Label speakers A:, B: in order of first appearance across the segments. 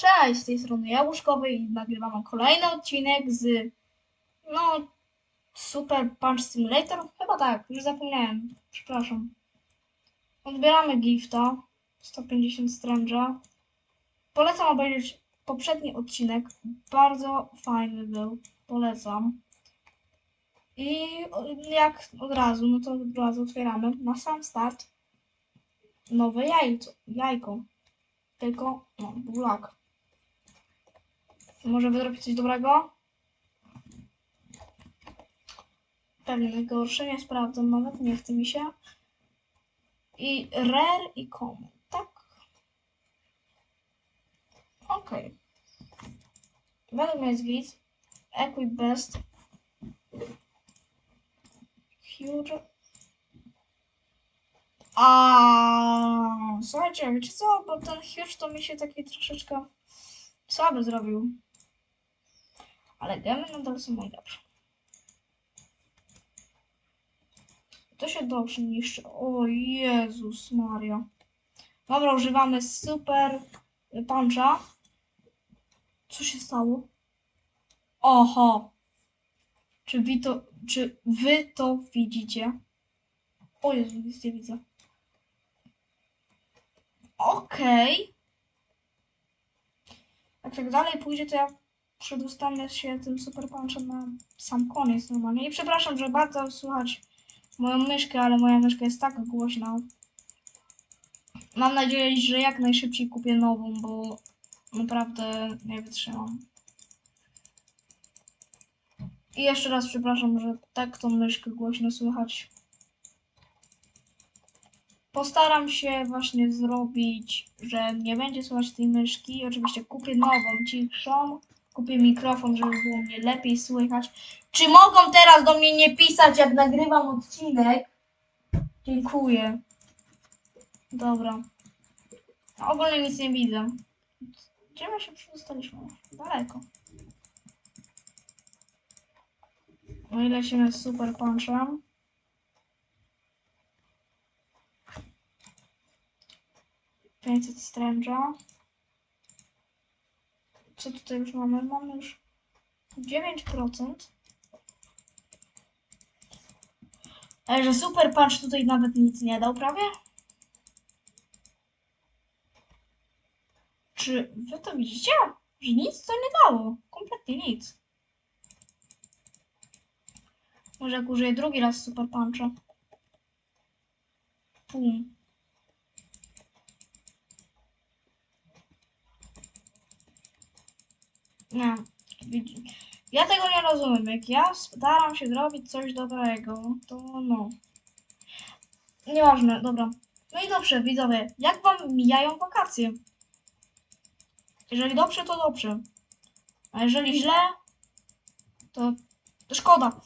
A: Cześć, z tej strony Jałuszkowy i nagrywam kolejny odcinek z no Super Punch Simulator. Chyba tak, już zapomniałem. Przepraszam. Odbieramy gifta 150 Strange'a. Polecam obejrzeć poprzedni odcinek. Bardzo fajny był. Polecam. I jak od razu, no to od razu otwieramy na sam start nowe jajco, jajko. Tylko, no, był lag. Może wydrobić coś dobrego? Pewnie najgorsze, nie sprawdzam nawet, nie chce mi się. I rare i common, tak? Okej. Według mnie jest git. Equip best. Huge. A, słuchajcie, wiecie co? Bo ten huge to mi się taki troszeczkę słaby zrobił. Ale gemy nadal są najlepsze. To się dobrze niszczy. O Jezus Maria. Dobra, używamy super puncha. Co się stało? Oho. Czy wy to, czy wy to widzicie? O Jezu, nic nie widzę. Okej. Jak tak dalej pójdzie, to ja przedostanę się tym super punchem na sam koniec normalnie. I przepraszam, że bardzo słychać moją myszkę, ale moja myszka jest tak głośna. Mam nadzieję, że jak najszybciej kupię nową, bo naprawdę nie wytrzymam. I jeszcze raz przepraszam, że tak tą myszkę głośno słychać. Postaram się właśnie zrobić, że nie będzie słychać tej myszki. Oczywiście kupię nową, cichszą. Kupię mikrofon, żeby było mnie lepiej słychać. Czy mogą teraz do mnie nie pisać, jak nagrywam odcinek? Dziękuję. Dobra. No, ogólnie nic nie widzę. Gdzie my się przedostaliśmy? Daleko. O ile się super punchem. Pięćset Strange'a. Co tutaj już mamy? Mamy już 9%. Ale że super punch tutaj nawet nic nie dał prawie? Czy wy to widzicie? Że nic to nie dało. Kompletnie nic. Może jak użyję drugi raz super puncha. Pum. Widzi- Ja tego nie rozumiem. Jak ja staram się zrobić coś dobrego, to no. Nieważne, dobra. No i dobrze, widzowie, jak wam mijają wakacje? Jeżeli dobrze, to dobrze. A jeżeli źle, to, to szkoda.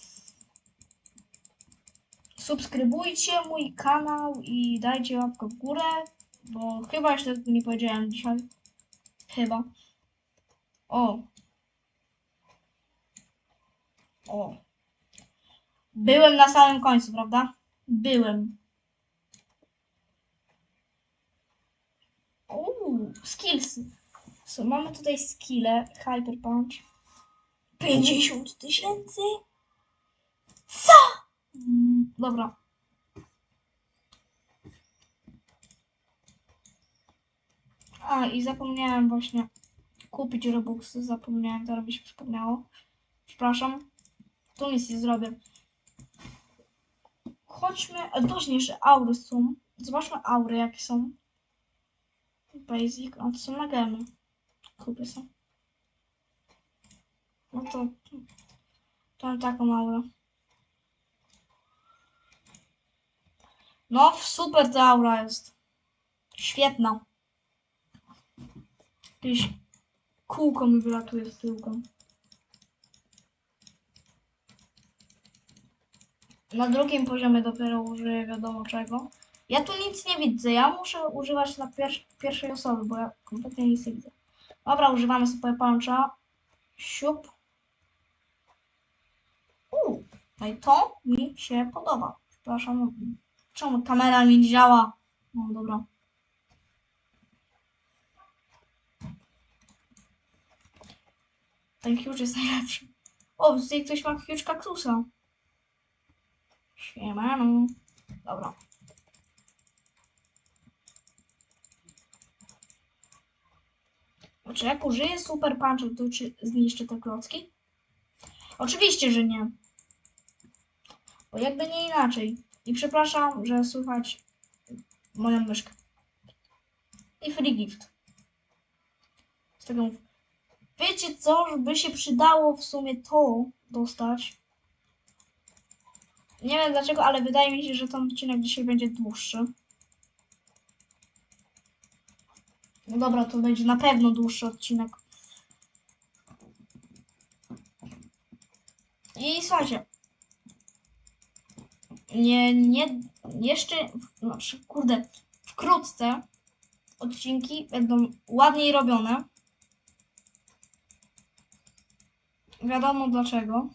A: Subskrybujcie mój kanał i dajcie łapkę w górę, bo chyba jeszcze nie powiedziałem dzisiaj. Chyba. O. O. Byłem na samym końcu, prawda? Byłem. Uuu, skills. So, mamy tutaj skille. Hyper Punch. 50 tysięcy? Co? Mm, dobra. A, i zapomniałem właśnie kupić Robuxy. Zapomniałem, teraz mi się przypomniało. Przepraszam. Tu nic nie zrobię. Chodźmy, a właśnie jeszcze aury są. Zobaczmy aury jakie są. Basic, a to są na gemy. Kupię sobie. No to... To mam taką aurę. No, super ta aura jest. Świetna. Jakieś kółko mi wylatuje z tyłką. Na drugim poziomie dopiero użyję wiadomo czego. Ja tu nic nie widzę. Ja muszę używać na pier pierwszej osoby, bo ja kompletnie nic nie widzę. Dobra, używamy super puncha. Siup. Uuu, no i to mi się podoba. Przepraszam, czemu kamera nie działa? No dobra. Ten huge jest najlepszy. O, tutaj ktoś ma huge kaktusa. Siemano. Dobra. Czy jak użyję super to czy zniszczy te klocki? Oczywiście, że nie. Bo jakby nie inaczej. I przepraszam, że słychać moją myszkę. I free gift. Z tego. Wiecie co, by się przydało w sumie to dostać. Nie wiem dlaczego, ale wydaje mi się, że ten odcinek dzisiaj będzie dłuższy. No dobra, to będzie na pewno dłuższy odcinek. I słuchajcie. Nie, nie, jeszcze, znaczy, kurde, wkrótce odcinki będą ładniej robione. Wiadomo dlaczego.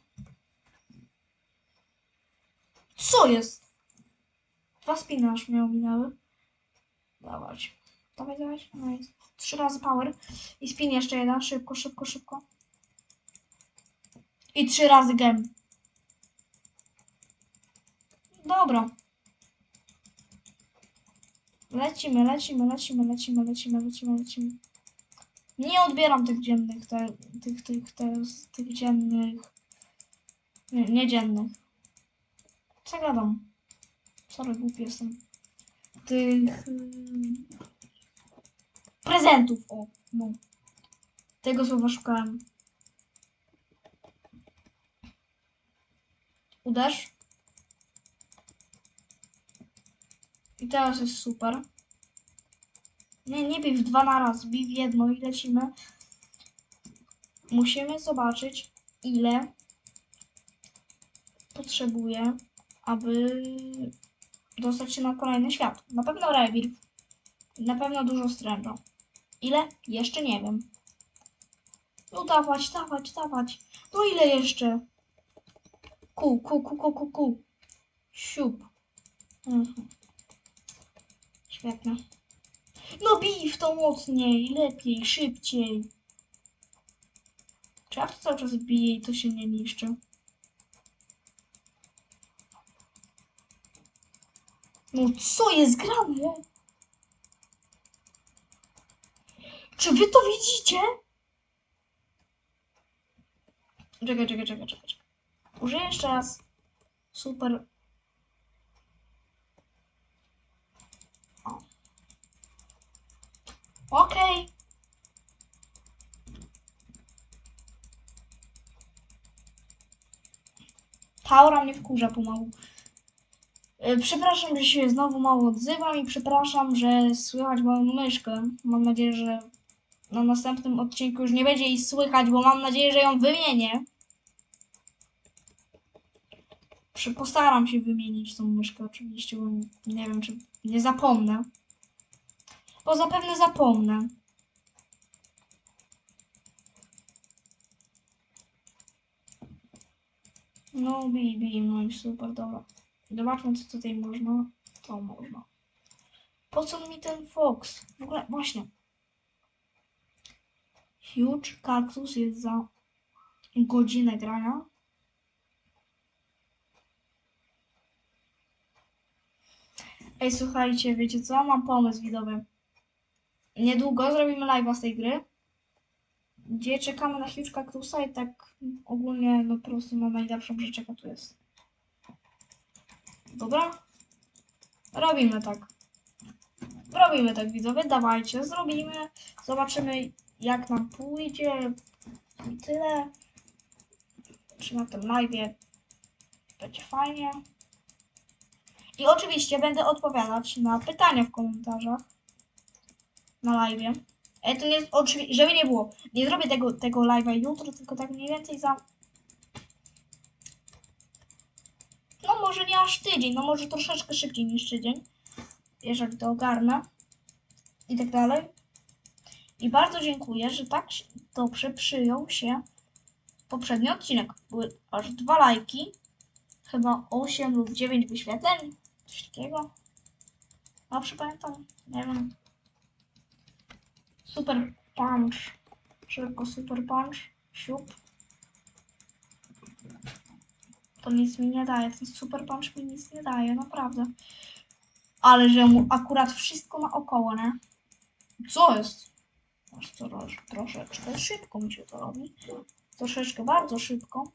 A: Co jest? Dwa spiny aż mnie ominęły. Dawać. Dawaj, dawaj. No i trzy razy power. I spin jeszcze jeden. Szybko, szybko, szybko. I trzy razy gem. Dobra. Lecimy, lecimy, lecimy, lecimy, lecimy, lecimy, lecimy. Nie odbieram tych dziennych, te, tych, tych, te, tych dziennych. Nie, nie dziennych. Co gadam? Sorry, głupi jestem. Tych... ym, Prezentów, o, no. Tego słowa szukałem. Uderz. I teraz jest super. Nie, nie bij w dwa na raz, bij w jedno i lecimy. Musimy zobaczyć, ile potrzebuję, aby dostać się na kolejny świat. Na pewno rewir. Na pewno dużo stręża. Ile? Jeszcze nie wiem. No dawać, dawać, dawać. No ile jeszcze? Ku, ku, ku, ku, ku, ku. Siup. Mhm. Świetnie. No bij w to mocniej, lepiej, szybciej. Czy ja to cały czas biję i to się nie niszczy? No co jest grane? Czy wy to widzicie? Czekaj, czekaj, czekaj, czekaj. Użyję jeszcze raz. Super. Okej. Taura mnie wkurza pomału. E, Przepraszam, że się znowu mało odzywam i przepraszam, że słychać moją myszkę. Mam nadzieję, że na następnym odcinku już nie będzie jej słychać, bo mam nadzieję, że ją wymienię. Postaram się wymienić tą myszkę oczywiście, bo nie wiem, czy nie zapomnę. Bo zapewne zapomnę. No, bij, bij, no i super, dobra. Zobaczmy, co tutaj można. To można. Po co mi ten Fox? W ogóle, właśnie. Huge Cactus jest za godzinę grania. Ej, słuchajcie, wiecie co? Mam pomysł widowy. Niedługo zrobimy live'a z tej gry, gdzie czekamy na Huge Cactusa i tak ogólnie, no po prostu na najlepszą rzecz, jaka tu jest. Dobra? Robimy tak. Robimy tak, widzowie. Dawajcie, zrobimy. Zobaczymy, jak nam pójdzie. I tyle. Czy na tym live będzie fajnie. I oczywiście będę odpowiadać na pytania w komentarzach. Na live. E, to jest oczywiście, żeby nie było. Nie zrobię tego, tego live'a jutro, tylko tak mniej więcej za no może nie aż tydzień, no może troszeczkę szybciej niż tydzień, jeżeli to ogarnę i tak dalej. I bardzo dziękuję, że tak dobrze przyjął się poprzedni odcinek. Były aż dwa lajki, chyba 8 lub 9 wyświetleń, coś takiego. Dobrze pamiętam? Nie wiem. Super punch. Szybko super punch. Siup. To nic mi nie daje. Ten super punch mi nic nie daje, naprawdę. Ale że mu akurat wszystko naokoło, nie? Co jest? Aż to troszeczkę szybko mi się to robi. Troszeczkę bardzo szybko.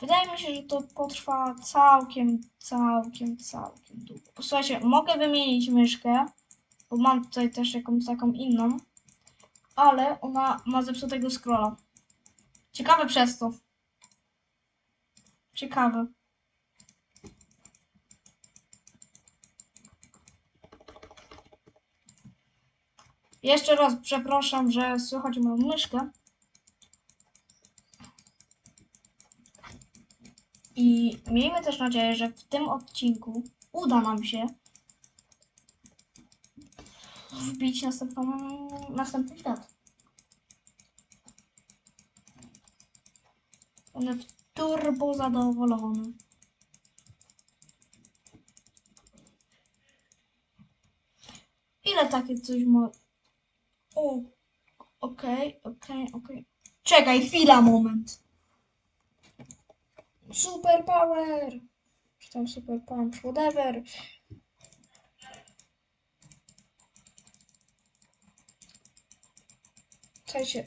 A: Wydaje mi się, że to potrwa całkiem, całkiem, całkiem długo. Posłuchajcie, mogę wymienić myszkę, bo mam tutaj też jakąś taką inną, ale ona ma zepsutego scrolla. Ciekawe przez to. Ciekawe. Jeszcze raz przepraszam, że słychać moją myszkę. I miejmy też nadzieję, że w tym odcinku uda nam się wbić następną, następny świat. One w turbo zadowolony. Ile takie coś ma? O, okej, okej, okej. Czekaj, chwila, moment. Super power! Czy tam super punch, whatever. Czekajcie,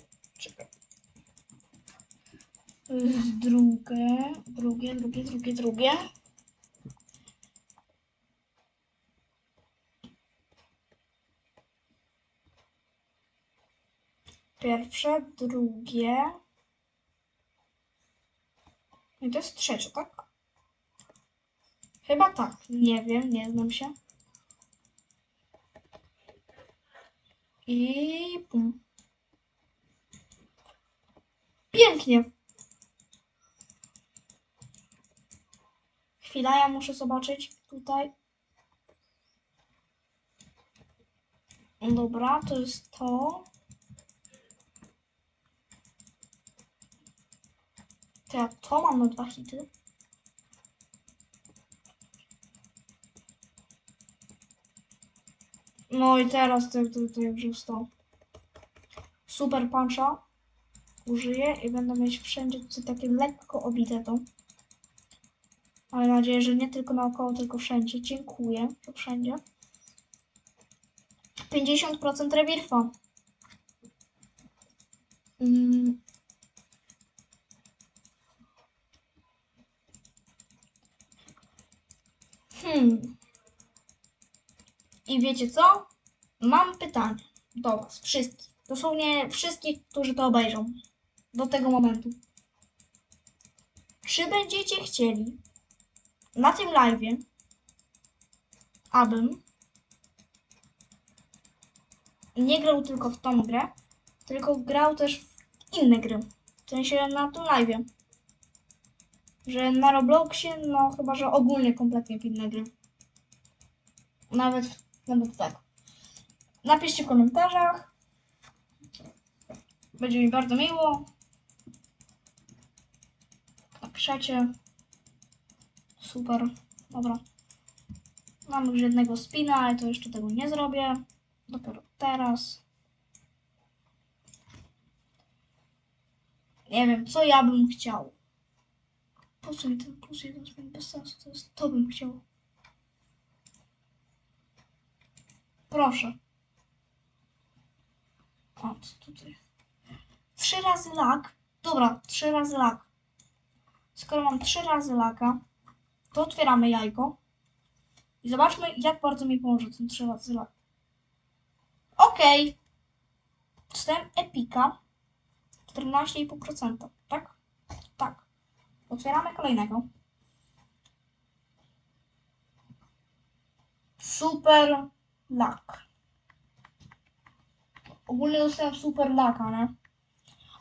A: czekaj. Y, Drugie, drugie, drugie, drugie, drugie. Pierwsze, drugie. I to jest trzecie, tak? Chyba tak. Nie wiem, nie znam się. I pum. Pięknie. Chwila, ja muszę zobaczyć tutaj. Dobra, to jest to. To ja to mam na dwa hity. No i teraz to już został. Super puncha użyję i będę mieć wszędzie tutaj takie lekko obite to. Mam nadzieję, że nie tylko naokoło, tylko wszędzie. Dziękuję, że wszędzie. 50% rewirfa. Mm. Hmm. I wiecie co? Mam pytanie do Was wszystkich. Dosłownie wszystkich, którzy to obejrzą. Do tego momentu. Czy będziecie chcieli na tym live'ie, abym nie grał tylko w tą grę, tylko grał też w inne gry. W sensie na tym live'ie. Że na Robloxie, no chyba, że ogólnie kompletnie w inne gry. Nawet, nawet tak. Napiszcie w komentarzach. Będzie mi bardzo miło. Napiszecie. Super. Dobra. Mam już jednego spina, ale to jeszcze tego nie zrobię. Dopiero teraz. Nie wiem, co ja bym chciał. Po co mi ten plus jeden spin bez sensu? To jest to bym chciał. Proszę. O, co tutaj? Trzy razy lak. Dobra, trzy razy lak. Skoro mam trzy razy laka, to otwieramy jajko. I zobaczmy, jak bardzo mi pomoże ten trzy razy lak. Okej. Dostałem epika. 14,5%, tak? Tak. Otwieramy kolejnego. Super lak. Ogólnie dostałem super laka, nie?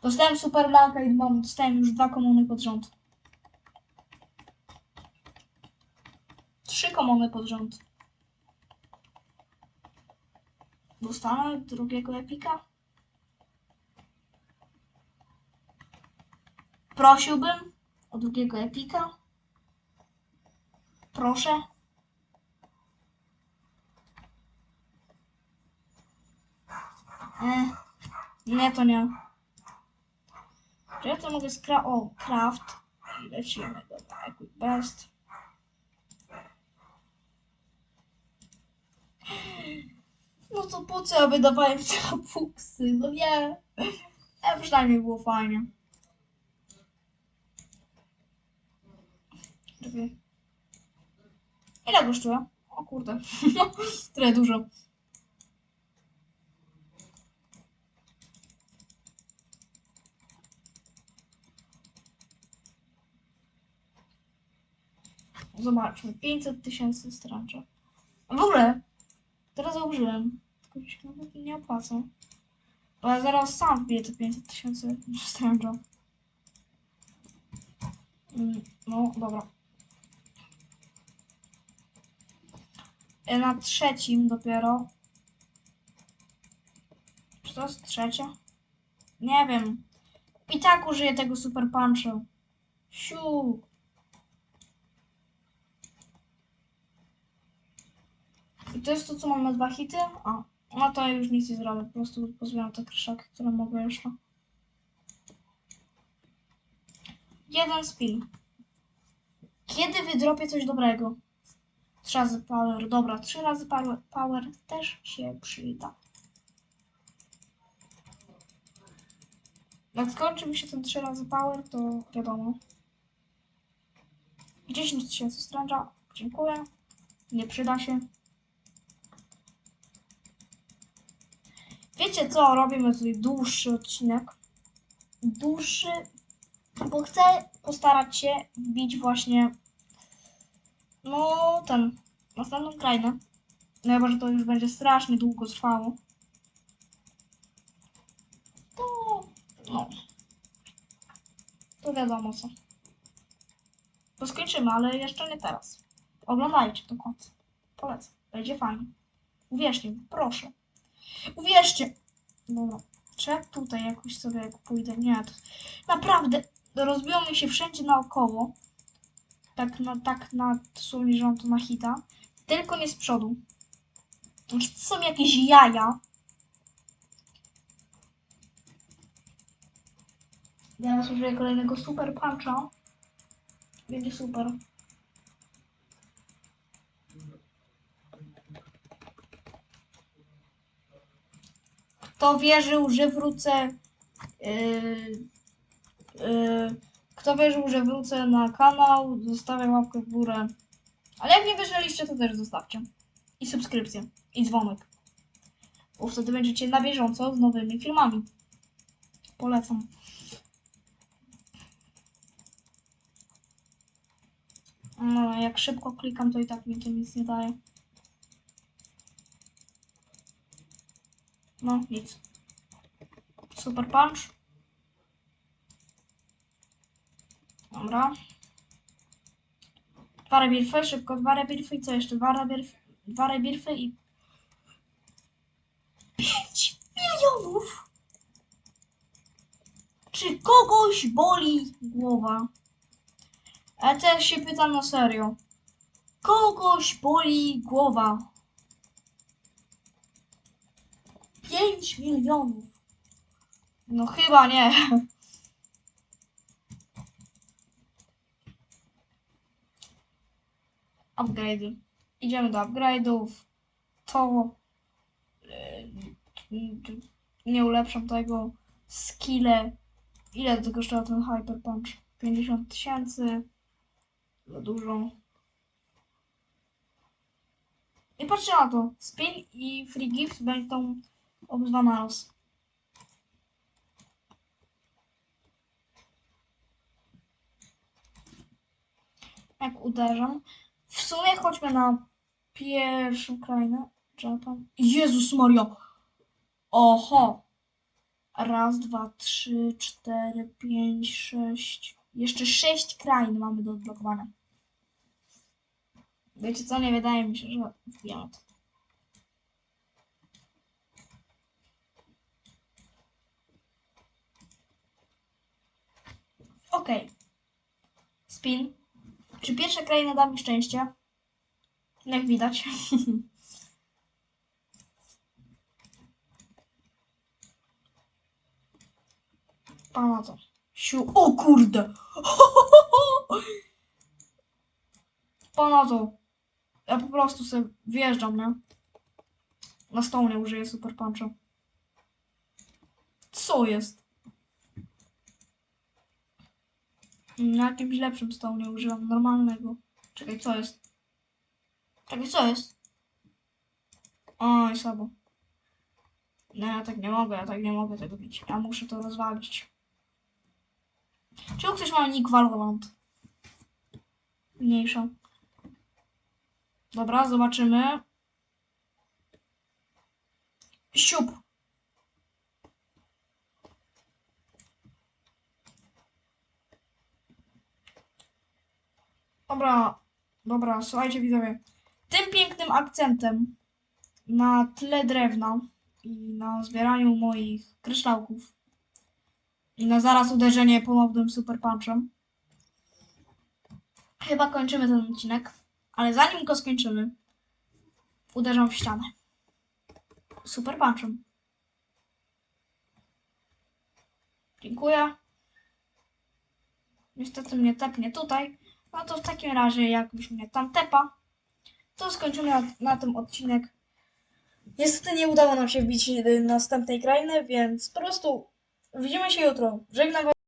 A: Dostałem super laka i mam, dostałem już dwa komuny pod rząd. Trzy komuny pod rząd. Dostanę drugiego epika. Prosiłbym o drugiego epika. Proszę. E, nie, to nie. Czy ja to mogę skra... O, craft. Lecimy. Dobra, equip best. No to po co ja wydawałem te fuksy? No nie. Ale przynajmniej było fajnie. Czekaj. Ile kosztuje? O kurde. Tyle dużo. Zobaczmy. 500 tysięcy strancza. A w ogóle, założyłem. Tylko się nawet nie opłaca. Bo ja zaraz sam wbiję te 500 tysięcy strancza. Mm, No, dobra. E, Na trzecim dopiero. Czy to jest trzecie? Nie wiem. I tak użyję tego super punchu. I to jest to, co mam na dwa hity? A, no to już nic nie zrobię. Po prostu pozbieram te kryszaki, które mogę jeszcze. Jeden spin. Kiedy wydropię coś dobrego? Trzy razy power. Dobra, trzy razy power, power też się przyda. Jak skończy mi się ten trzy razy power, to wiadomo. 10 tysięcy stręża. Dziękuję. Nie przyda się. Wiecie co? Robimy tutaj dłuższy odcinek. Dłuższy, bo chcę postarać się wbić właśnie no ten następną krainę. No chyba, że to już będzie strasznie długo trwało. To no. To wiadomo co. To skończymy, ale jeszcze nie teraz. Oglądajcie do końca. Polecam. Będzie fajnie. Uwierzcie proszę. Uwierzcie. Dobra. Czy ja tutaj jakoś sobie jak pójdę? Nie. To... Naprawdę. Rozbiło mi się wszędzie naokoło. Tak na, tak na dosłownie, że to na hita. Tylko nie z przodu. Znaczy, to są jakieś jaja. Teraz użyję kolejnego super puncha. Będzie super. Kto wierzył, że wrócę. Yy, yy, kto wierzył, że wrócę na kanał, zostawiam łapkę w górę. Ale jak nie wierzyliście, to też zostawcie. I subskrypcję. I dzwonek. Bo wtedy będziecie na bieżąco z nowymi filmami. Polecam. No, jak szybko klikam, to i tak mi to nic nie daje. No, nic. Super punch. Dobra. Dwa rebirfy, szybko dwa rebirfy i co jeszcze? Dwa rebirfy, dwa rebirfy i... 5 milionów! Czy kogoś boli głowa? Ja też się pytam na serio. Kogoś boli głowa. 5 milionów. No chyba nie. Upgrade. Idziemy do upgrade'ów. To yy, nie ulepszam tego. Skille. Ile tego kosztował ten Hyper Punch? 50 tysięcy. Za dużo. I patrzcie na to. Spin i free gift będą obydwa naraz. Jak uderzam. W sumie chodźmy na pierwszą krainę. Japan. Jezus Maria! Oho! Raz, dwa, trzy, cztery, pięć, sześć. Jeszcze sześć krain mamy do odblokowania. Wiecie co? Nie wydaje mi się, że wbijamy to. Okej. Spin. Czy pierwsza kraina da mi szczęście? Jak widać. Pana to. Siu, o kurde! Pana to. Ja po prostu sobie wjeżdżam, nie? Na stoł nie użyję super puncha. Co jest? Na jakimś lepszym stołu używam normalnego. Czekaj, co jest? Czekaj, co jest? Oj, słabo. No ja tak nie mogę, ja tak nie mogę tego bić. Ja muszę to rozwalić. Czemu ktoś ma nick Valorant? Mniejsza. Dobra, zobaczymy. Siup. Dobra, dobra, słuchajcie widzowie. Tym pięknym akcentem na tle drewna i na zbieraniu moich kryształków i na zaraz uderzenie ponownym super punchem. Chyba kończymy ten odcinek, ale zanim go skończymy, uderzam w ścianę. Super punchem. Dziękuję. Niestety mnie tepnie tutaj. No to w takim razie, jak już mnie tam tepa, to skończymy na, na tym odcinek. Niestety nie udało nam się wbić następnej krainy, więc po prostu widzimy się jutro. Żegnam.